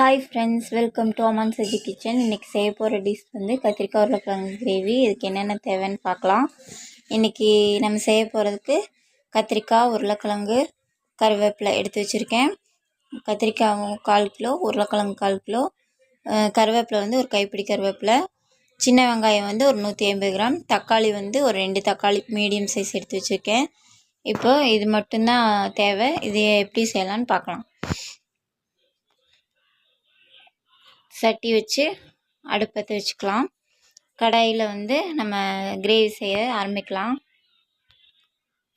Hi friends welcome to Aman Saji kitchen இன்றைக்கி செய்ய போகிற டிஷ் வந்து கத்திரிக்காய் உருளைக்கிழங்கு கிரேவி இதுக்கு என்னென்ன தேவைன்னு பார்க்கலாம். இன்றைக்கி நம்ம செய்ய போகிறதுக்கு கத்திரிக்காய் உருளைக்கிழங்கு கருவேப்பிலை எடுத்து வச்சுருக்கேன். கத்திரிக்காய் கால் கிலோ உருளைக்கிழங்கு கால் கிலோ. கருவேப்பிலை வந்து ஒரு கைப்பிடி கருவேப்பிலை. சின்ன வெங்காயம் வந்து ஒரு நூற்றி ஐம்பது கிராம். தக்காளி வந்து ஒரு ரெண்டு தக்காளி மீடியம் சைஸ் எடுத்து வச்சுருக்கேன். இப்போது இது மட்டும்தான் தேவை. இது எப்படி செய்யலான்னு பார்க்கலாம். சட்டி வச்சு அடுப்பத்தை வச்சுக்கலாம். கடாயில் வந்து நம்ம கிரேவி செய்ய ஆரம்பிக்கலாம்.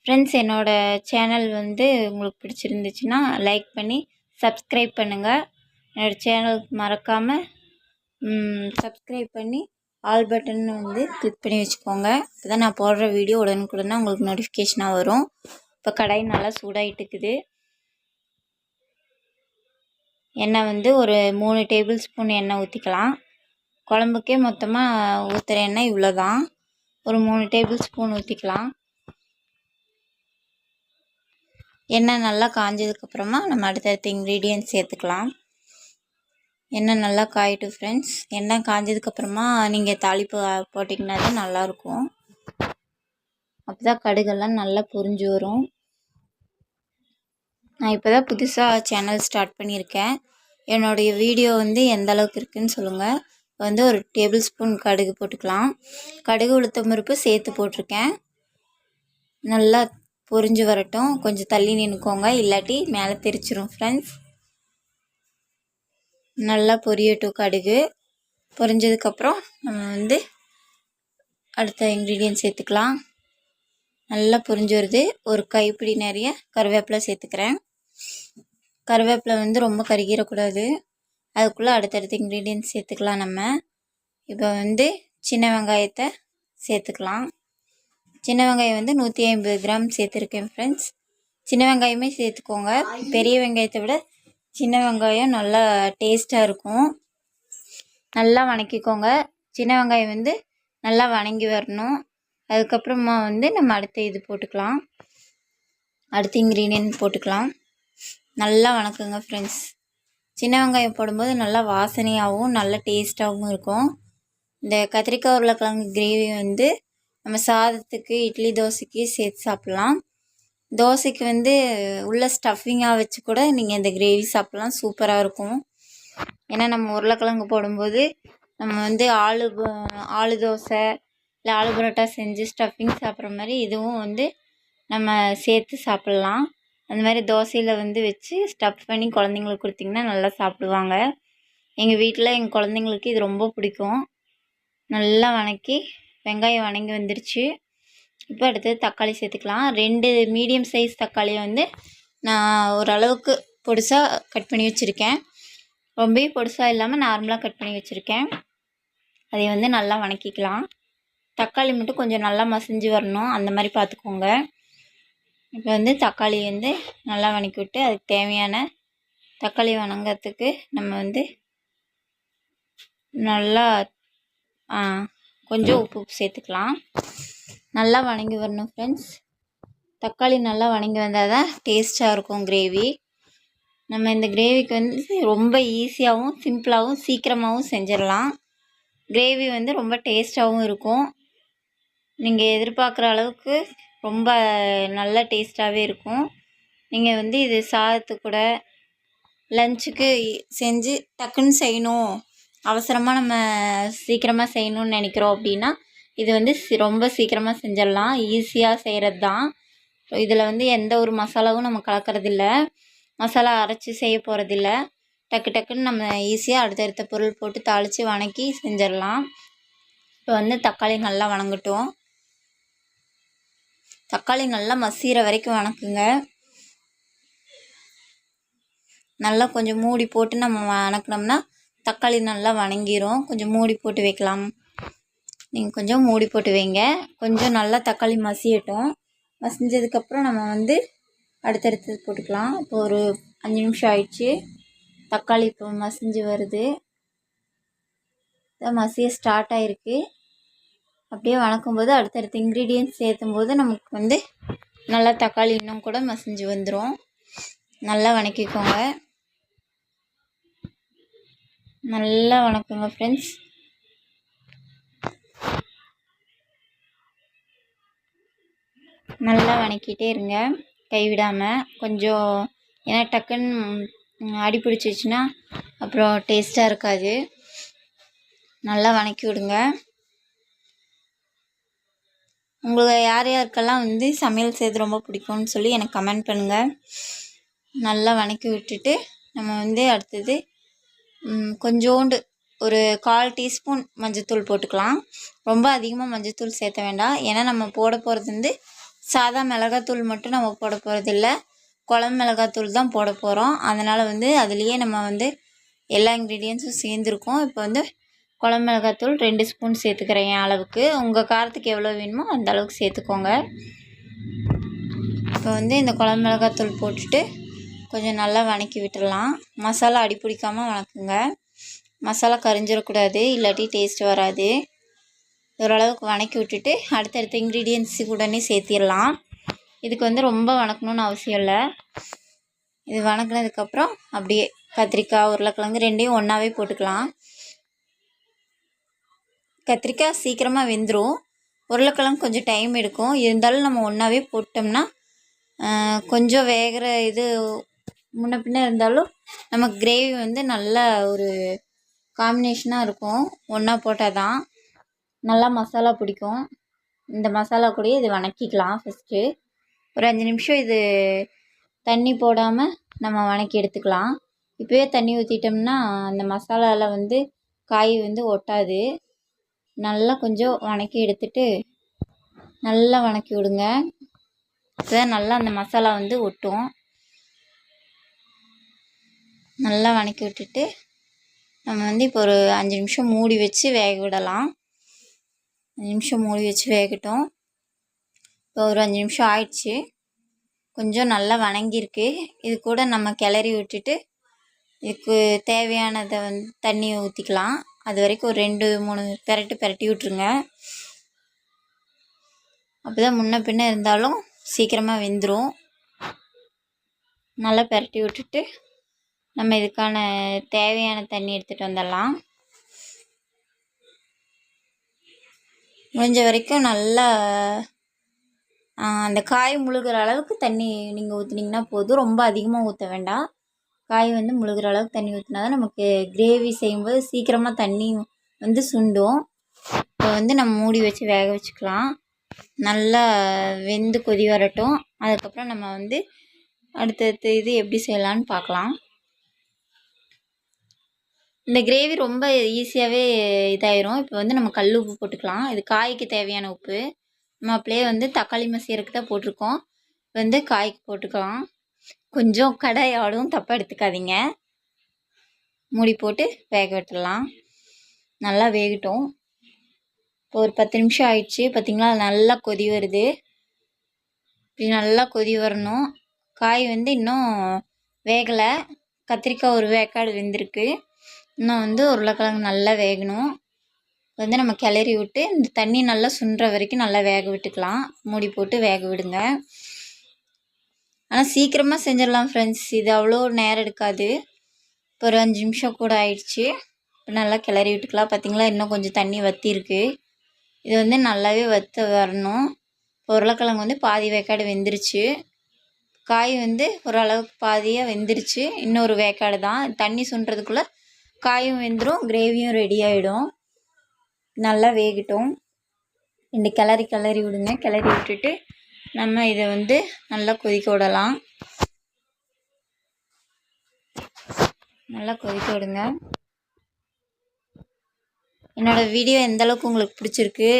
ஃப்ரெண்ட்ஸ் என்னோடய சேனல் வந்து உங்களுக்கு பிடிச்சிருந்துச்சுன்னா லைக் பண்ணி சப்ஸ்கிரைப் பண்ணுங்கள் என்னோடய சேனலுக்கு மறக்காமல் சப்ஸ்கிரைப் பண்ணி ஆல் பட்டன் வந்து கிளிக் பண்ணி வச்சுக்கோங்க. அப்போ தான் நான் போடுற வீடியோ உடனுக்குடனே உங்களுக்கு நோட்டிஃபிகேஷனாக வரும். இப்போ கடாய் நல்லா சூடாகிட்டு இருக்குது எண்ணெய் வந்து ஒரு மூணு டேபிள் ஸ்பூன் எண்ணெய் ஊற்றிக்கலாம் குழம்புக்கே மொத்தமாக ஊற்றுற எண்ணெய் இவ்வளோ தான் ஒரு மூணு டேபிள் ஸ்பூன் ஊற்றிக்கலாம் எண்ணெய் நல்லா காஞ்சதுக்கப்புறமா நம்ம அடுத்தடுத்த இன்க்ரீடியன்ட் சேர்த்துக்கலாம். எண்ணெய் நல்லா காயிட்டும் ஃப்ரெண்ட்ஸ் எண்ணெய் காஞ்சதுக்கப்புறமா நீங்கள் தாளிப்பு போட்டிங்கன்னா தான் நல்லாயிருக்கும். அப்போ தான் கடுகெல்லாம் நல்லா புரிஞ்சு வரும். நான் இப்போ தான் புதுசாக சேனல் ஸ்டார்ட் பண்ணியிருக்கேன். என்னுடைய வீடியோ வந்து எந்த அளவுக்கு இருக்குதுன்னு சொல்லுங்கள் வந்து ஒரு டேபிள் ஸ்பூன் கடுகு போட்டுக்கலாம். கடுகு உளுத்தம் பருப்பு சேர்த்து போட்டிருக்கேன். நல்லா பொரிஞ்சு வரட்டும். கொஞ்சம் தள்ளி நின்றுக்கோங்க இல்லாட்டி மேலே தெரிச்சிரும் ஃப்ரெண்ட்ஸ் நல்லா பொரியட்டும் கடுகு. பொரிஞ்சதுக்கப்புறம் நம்ம வந்து அடுத்த இன்க்ரீடியன்ட் சேர்த்துக்கலாம். நல்லா பொரிஞ்சு வருது. ஒரு கைப்பிடி நிறைய கருவேப்பிலை சேர்த்துக்கிறேன். கருவேப்பிலை வந்து ரொம்ப கருகிடக்கூடாது அதுக்குள்ளே அடுத்தடுத்த இன்க்ரீடியன்ட் சேர்த்துக்கலாம் நம்ம. இப்போ வந்து சின்ன வெங்காயத்தை சேர்த்துக்கலாம். சின்ன வெங்காயம் வந்து நூற்றி ஐம்பது கிராம் சேர்த்துருக்கேன் ஃப்ரெண்ட்ஸ் சின்ன வெங்காயமே சேர்த்துக்கோங்க. பெரிய வெங்காயத்தை விட சின்ன வெங்காயம் நல்லா டேஸ்ட்டாக இருக்கும். நல்லா வணக்கிக்கோங்க. சின்ன வெங்காயம் வந்து நல்லா வணங்கி வரணும். அதுக்கப்புறமா வந்து நம்ம அடுத்த இது போட்டுக்கலாம். அடுத்த இன்க்ரீடியன்ட் போட்டுக்கலாம். நல்லா வணக்குங்க ஃப்ரெண்ட்ஸ் சின்ன வெங்காயம் போடும்போது நல்லா வாசனையாகவும் நல்ல டேஸ்ட்டாகவும் இருக்கும். இந்த கத்திரிக்காய் உருளைக்கிழங்கு கிரேவி வந்து நம்ம சாதத்துக்கு இட்லி தோசைக்கு சேர்த்து சாப்பிட்லாம். தோசைக்கு வந்து உள்ள ஸ்டஃபிங்காக வச்சு கூட நீங்கள் இந்த கிரேவி சாப்பிட்லாம். சூப்பராக இருக்கும். ஏன்னா நம்ம உருளைக்கிழங்கு போடும்போது நம்ம வந்து ஆளு ஆளு தோசை இல்லை ஆலு பரோட்டா செஞ்சு ஸ்டஃபிங் சாப்பிட்ற மாதிரி இதுவும் வந்து நம்ம சேர்த்து சாப்பிட்லாம். அந்த மாதிரி தோசையில் வந்து வச்சு ஸ்டஃப் பண்ணி குழந்தைங்களுக்கு கொடுத்திங்கன்னா நல்லா சாப்பிடுவாங்க. எங்கள் வீட்டில் எங்கள் குழந்தைங்களுக்கு இது ரொம்ப பிடிக்கும். நல்லா வணக்கி வெங்காயம் வணங்கி வந்துருச்சு. இப்போ அடுத்து தக்காளி சேர்த்துக்கலாம். ரெண்டு மீடியம் சைஸ் தக்காளியை வந்து நான் ஓரளவுக்கு பொடிசாக கட் பண்ணி வச்சுருக்கேன். ரொம்பவே பொடிசாக இல்லாமல் நார்மலாக கட் பண்ணி வச்சுருக்கேன். அதை வந்து நல்லா வணக்கிக்கலாம். தக்காளி மட்டும் கொஞ்சம் நல்லா மசிஞ்சு வரணும். அந்த மாதிரி பார்த்துக்கோங்க. இப்போ வந்து தக்காளி வந்து நல்லா வணக்கி விட்டு அதுக்கு தேவையான தக்காளி வணங்கிறதுக்கு நம்ம வந்து நல்லா கொஞ்சம் உப்பு சேர்த்துக்கலாம். நல்லா வணங்கி வரணும் ஃப்ரெண்ட்ஸ் தக்காளி நல்லா வணங்கி வந்தால் தான் டேஸ்ட்டாக இருக்கும் கிரேவி நம்ம இந்த கிரேவிக்கு வந்து ரொம்ப ஈஸியாகவும் சிம்பிளாகவும் சீக்கிரமாகவும் செஞ்சிடலாம். கிரேவி வந்து ரொம்ப டேஸ்ட்டாகவும் இருக்கும். நீங்கள் எதிர்பார்க்குற அளவுக்கு ரொம்ப நல்ல டேஸ்ட்டாகவே இருக்கும். நீங்கள் வந்து இது சாதத்து கூட லஞ்சுக்கு செஞ்சு டக்குன்னு செய்யணும். அவசரமாக நம்ம சீக்கிரமாக செய்யணும்னு நினைக்கிறோம் அப்படின்னா இது வந்து ரொம்ப சீக்கிரமாக செஞ்சிடலாம். ஈஸியாக செய்கிறது தான் இதில் வந்து எந்த ஒரு மசாலாவும் நம்ம கலக்கிறதில்ல. மசாலா அரைச்சி செய்ய போகிறதில்ல டக்கு டக்குன்னு நம்ம ஈஸியாக அடுத்தடுத்த பொருள் போட்டு தாளித்து வணக்கி செஞ்சிடலாம். இப்போ வந்து தக்காளி நல்லா வணங்கட்டும். தக்காளி நல்லா மசிகிற வரைக்கும் வணக்குங்க. நல்லா கொஞ்சம் மூடி போட்டு நம்ம வணக்கினோம்னா தக்காளி நல்லா வணங்கிரும். கொஞ்சம் மூடி போட்டு வைக்கலாம். நீங்கள் கொஞ்சம் மூடி போட்டு வைங்க. கொஞ்சம் நல்லா தக்காளி மசியட்டும். மசிஞ்சதுக்கப்புறம் நம்ம வந்து அடுத்தடுத்து போட்டுக்கலாம். இப்போ ஒரு அஞ்சு நிமிஷம் ஆயிடுச்சு. தக்காளி இப்போ மசிஞ்சு வருது. மசிய ஸ்டார்ட் ஆகிருக்கு அப்படியே வணக்கும்போது அடுத்தடுத்த இன்க்ரீடியன்ஸ் சேர்த்தும் போது நமக்கு வந்து நல்லா தக்காளி இன்னும் கூட மசிஞ்சு வந்துடும் நல்லா வணக்கிக்கோங்க. நல்லா வணக்குங்க ஃப்ரெண்ட்ஸ் நல்லா வணக்கிட்டே இருங்க. கைவிடாமல் கொஞ்சம் ஏன்னா டக்குன்னு அடி பிடிச்சிச்சின்னா அப்புறம் டேஸ்ட்டாக இருக்காது. நல்லா வணக்கி விடுங்க. உங்களுக்கு யார் யாருக்கெல்லாம் வந்து சமையல் செய்கிறது ரொம்ப பிடிக்கும்னு சொல்லி எனக்கு கமெண்ட் பண்ணுங்கள் நல்லா வணக்கி விட்டுட்டு நம்ம வந்து அடுத்தது கொஞ்சோண்டு ஒரு கால் டீஸ்பூன் மஞ்சத்தூள் போட்டுக்கலாம். ரொம்ப அதிகமாக மஞ்சத்தூள் சேர்த்த வேண்டாம். ஏன்னா நம்ம போட போகிறது வந்து சாதா மிளகாத்தூள் மட்டும் நம்ம போட போகிறது இல்லை. குழம்பு மிளகாத்தூள் தான் போட போகிறோம் அதனால் வந்து அதுலேயே நம்ம வந்து எல்லா இன்க்ரீடியன்ஸும் சேர்ந்துருக்கோம். இப்போ வந்து குழம்பு மிளகாத்தூள் ரெண்டு ஸ்பூன் சேர்த்துக்கிறேன் என் அளவுக்கு. உங்கள் காரத்துக்கு எவ்வளோ வேணுமோ அந்த அளவுக்கு சேர்த்துக்கோங்க. இப்போ வந்து இந்த குழம்பு மிளகாத்தூள் போட்டுட்டு கொஞ்சம் நல்லா வணக்கி விட்டுடலாம் மசாலா அடி பிடிக்காமல் வணக்குங்க. மசாலா கரிஞ்சிடக்கூடாது இல்லாட்டி டேஸ்ட் வராது. ஓரளவுக்கு வணக்கி விட்டுட்டு அடுத்தடுத்த இன்க்ரீடியன்ஸு உடனே சேர்த்திடலாம். இதுக்கு வந்து ரொம்ப வணக்கணும்னு அவசியம் இல்லை. இது வணக்கினதுக்கப்புறம் அப்படியே கத்திரிக்காய் உருளைக்கிழங்கு ரெண்டையும் ஒன்றாவே போட்டுக்கலாம். கத்திரிக்காய் சீக்கிரமாக வெந்துடும் உருளைக்கிழங்கு கொஞ்சம் டைம் எடுக்கும். இருந்தாலும் நம்ம ஒன்றாவே போட்டோம்னா கொஞ்சம் வேகிற இது முன்ன பின்ன இருந்தாலும் நம்ம கிரேவி வந்து நல்ல ஒரு காம்பினேஷனாக இருக்கும். ஒன்றா போட்டால் தான் நல்லா மசாலா பிடிக்கும். இந்த மசாலா கூட இது வணக்கிக்கலாம் ஃபஸ்ட்டு ஒரு அஞ்சு நிமிஷம் இது தண்ணி போடாமல் நம்ம வணக்கி எடுத்துக்கலாம். இப்போயே தண்ணி ஊற்றிட்டோம்னா அந்த மசாலாவில் வந்து காய் வந்து ஒட்டாது. நல்லா கொஞ்சம் வணக்கி எடுத்துட்டு நல்லா வணக்கி விடுங்க. அப்போ நல்லா அந்த மசாலா வந்து ஒட்டும். நல்லா வணக்கி விட்டுட்டு நம்ம வந்து இப்போ ஒரு அஞ்சு நிமிஷம் மூடி வச்சு வேக விடலாம். அஞ்சு நிமிஷம் மூடி வச்சு வேகட்டும். இப்போ ஒரு அஞ்சு நிமிஷம் ஆயிடுச்சு. கொஞ்சம் நல்லா வணங்கியிருக்கு. இது கூட நம்ம கிளறி விட்டுட்டு இதுக்கு தேவையானதை வந்து தண்ணி ஊற்றிக்கலாம் அது வரைக்கும் ஒரு ரெண்டு மூணு பெரட்டு பெரட்டி விட்ருங்க அப்போ தான் முன்ன பின்ன இருந்தாலும் சீக்கிரமாக வெந்துடும் நல்லா பெரட்டி விட்டுட்டு நம்ம இதுக்கான தேவையான தண்ணி எடுத்துகிட்டு வந்துடலாம். முடிஞ்ச வரைக்கும் நல்லா அந்த காய் முழுகிற அளவுக்கு தண்ணி நீங்கள் ஊற்றுனீங்கன்னா போதும். ரொம்ப அதிகமாக ஊற்ற வேண்டாம். காய் வந்து முழுகிற அளவுக்கு தண்ணி ஊற்றினா தான் நமக்கு கிரேவி செய்யும்போது சீக்கிரமாக தண்ணி வந்து சுண்டும். இப்போ வந்து நம்ம மூடி வச்சு வேக வச்சுக்கலாம். நல்லா வெந்து கொதி வரட்டும். அதுக்கப்புறம் நம்ம வந்து அடுத்தடுத்து இது எப்படி செய்யலான்னு பார்க்கலாம். இந்த கிரேவி ரொம்ப ஈஸியாகவே இதாயிரும். இப்போ வந்து நம்ம கல் உப்பு போட்டுக்கலாம். இது காய்க்கு தேவையான உப்பு. நம்ம அப்படியே வந்து தக்காளி மசீரக்கு தான் போட்டிருக்கோம். வந்து காய்க்கு போட்டுக்கலாம். கொஞ்சம் கடை தப்பாக எடுத்துக்காதீங்க. மூடி போட்டு வேக விட்டுடலாம். நல்லா வேகட்டும். இப்போ ஒரு பத்து நிமிஷம் ஆயிடுச்சு. பார்த்திங்களா? நல்லா கொதி வருது. இப்படி நல்லா கொதி வரணும். காய் வந்து இன்னும் வேகலை. கத்திரிக்காய் ஒரு வேக்காடு வெந்திருக்கு. இன்னும் வந்து உருளைக்கிழங்கு நல்லா வேகணும். வந்து நம்ம கிளறி விட்டு இந்த தண்ணி நல்லா சுன்ற வரைக்கும் நல்லா வேக விட்டுக்கலாம். மூடி போட்டு வேக விடுங்க. ஆனால் சீக்கிரமாக செஞ்சிடலாம் ஃப்ரெண்ட்ஸ் இது அவ்வளோ நேரம் எடுக்காது. இப்போ ஒரு அஞ்சு நிமிஷம் கூட ஆயிடுச்சு. இப்போ நல்லா கிளறி விட்டுக்கலாம். பார்த்திங்களா இன்னும் கொஞ்சம் தண்ணி வற்றிருக்கு இது வந்து நல்லாவே வற்ற வரணும். உருளைக்கிழங்கு வந்து பாதி வேக்காடு வெந்துருச்சு. காய் வந்து ஓரளவுக்கு பாதியாக வெந்துருச்சு. இன்னொரு வேக்காடு தான். தண்ணி சுண்டுறதுக்குள்ளே காயும் வெந்துடும் கிரேவியும் ரெடி ஆகிடும் நல்லா வேகட்டும். ரெண்டு கிளறி கிளறி விடுங்க. கிளறி விட்டுட்டு நம்ம இதை வந்து நல்லா கொதிக்க விடலாம். நல்லா கொதிக்க விடுங்க. என்னோடய வீடியோ எந்தளவுக்கு உங்களுக்கு பிடிச்சிருக்கு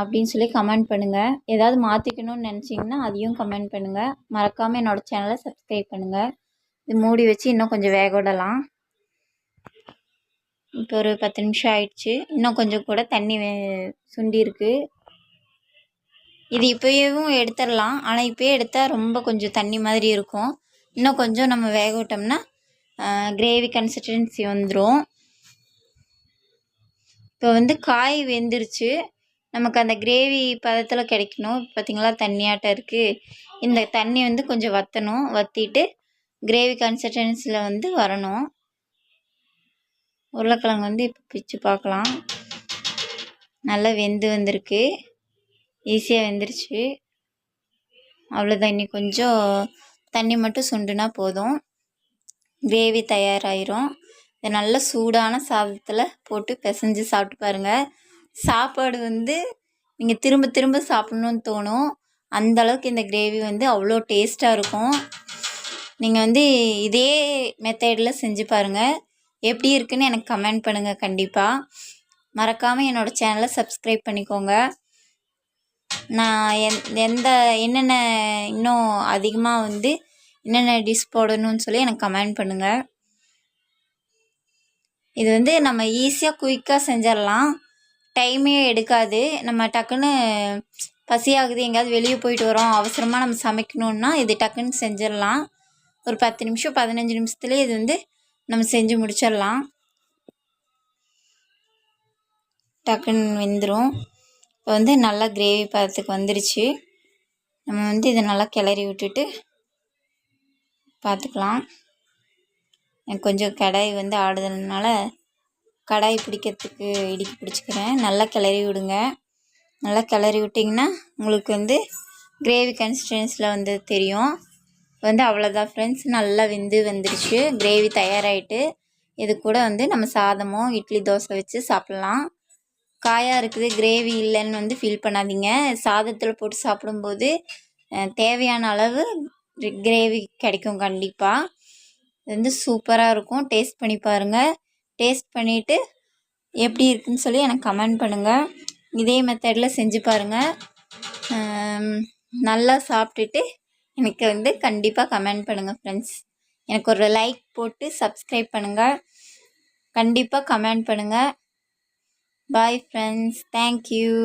அப்படின்னு சொல்லி கமெண்ட் பண்ணுங்கள் ஏதாவது மாற்றிக்கணும்னு நினச்சிங்கன்னா அதையும் கமெண்ட் பண்ணுங்கள் மறக்காமல் என்னோடய சேனலை சப்ஸ்கிரைப் பண்ணுங்கள் இது மூடி வச்சு இன்னும் கொஞ்சம் வேக விடலாம். இப்போ ஒரு பத்து நிமிஷம் ஆயிடுச்சு. இன்னும் கொஞ்சம் கூட தண்ணி சுண்டி இருக்குது இது இப்போயும் எடுத்துடலாம். ஆனால் இப்போயே எடுத்தால் ரொம்ப கொஞ்சம் தண்ணி மாதிரி இருக்கும். இன்னும் கொஞ்சம் நம்ம வேக விட்டோம்னா கிரேவி கன்சிஸ்டன்சி வந்துடும் இப்போ வந்து காய் வெந்துருச்சு. நமக்கு அந்த கிரேவி பதத்தில் கிடைக்கணும். பார்த்திங்களா தண்ணியாட்டம் இருக்குது இந்த தண்ணி வந்து கொஞ்சம் வற்றணும் வற்றிட்டு கிரேவி கன்சிஸ்டன்சியில் வந்து வரணும். உருளைக்கிழங்கு வந்து இப்போ பிச்சு பார்க்கலாம். நல்லா வெந்து வந்திருக்கு. ஈஸியாக வெந்துருச்சு. அவ்வளோதான் இன்னி கொஞ்சம் தண்ணி மட்டும் சுண்டுனா போதும். கிரேவி தயாராகிரும் இதை நல்ல சூடான சாதத்தில் போட்டு பிசைஞ்சு சாப்பிட்டு பாருங்கள் சாப்பாடு வந்து நீங்கள் திரும்ப திரும்ப சாப்பிட்ணுன்னு தோணும். அந்தளவுக்கு இந்த கிரேவி வந்து அவ்வளோ டேஸ்ட்டாக இருக்கும். நீங்கள் வந்து இதே மெத்தடில் செஞ்சு பாருங்கள் எப்படி இருக்குன்னு எனக்கு கமெண்ட் பண்ணுங்கள் கண்டிப்பாக மறக்காமல் என்னோடய சேனலை சப்ஸ்கிரைப் பண்ணிக்கோங்க. நான் எந் எந்த என்னென்ன இன்னும் அதிகமாக வந்து என்னென்ன டிஷ் போடணும்னு சொல்லி எனக்கு கமெண்ட் பண்ணுங்கள் இது வந்து நம்ம ஈஸியாக குயிக்காக செஞ்சிடலாம். டைமே எடுக்காது. நம்ம டக்குன்னு பசியாகுது எங்கேயாவது வெளியே போயிட்டு வரோம் அவசரமாக நம்ம சமைக்கணுன்னா இது டக்குன்னு செஞ்சிடலாம். ஒரு பத்து நிமிஷம் பதினஞ்சு நிமிஷத்துலேயே இது வந்து நம்ம செஞ்சு முடிச்சிடலாம். டக்குன்னு வெந்துடும் இப்போ வந்து நல்லா கிரேவி பதத்துக்கு வந்துருச்சு. நம்ம வந்து இதை நல்லா கிளறி விட்டுட்டு பார்த்துக்கலாம். எனக்கு கொஞ்சம் கடாய் வந்து ஆடுதல்னால கடாய் பிடிக்கிறதுக்கு இடிக்கி பிடிச்சிக்கிறேன். நல்லா கிளறி விடுங்க. நல்லா கிளறி விட்டிங்கன்னா உங்களுக்கு வந்து கிரேவி கன்சிஸ்டன்ஸில் வந்து தெரியும். வந்து அவ்வளோதான் ஃப்ரெண்ட்ஸ் நல்லா வெந்து வந்துருச்சு. கிரேவி தயாராகிட்டு இது கூட வந்து நம்ம சாதமோ இட்லி தோசை வச்சு சாப்பிட்லாம். காயாக இருக்குது கிரேவி இல்லைன்னு வந்து ஃபீல் பண்ணாதீங்க. சாதத்தில் போட்டு சாப்பிடும்போது தேவையான அளவு கிரேவி கிடைக்கும் கண்டிப்பாக இது வந்து சூப்பராக இருக்கும். டேஸ்ட் பண்ணி பாருங்கள் டேஸ்ட் பண்ணிவிட்டு எப்படி இருக்குன்னு சொல்லி எனக்கு கமெண்ட் பண்ணுங்கள் இதே மெத்தடில் செஞ்சு பாருங்கள் நல்லா சாப்பிட்டுட்டு எனக்கு வந்து கண்டிப்பாக கமெண்ட் பண்ணுங்கள் ஃப்ரெண்ட்ஸ் எனக்கு ஒரு லைக் போட்டு சப்ஸ்கிரைப் பண்ணுங்கள் கண்டிப்பாக கமெண்ட் பண்ணுங்கள் Bye, friends. Thank you.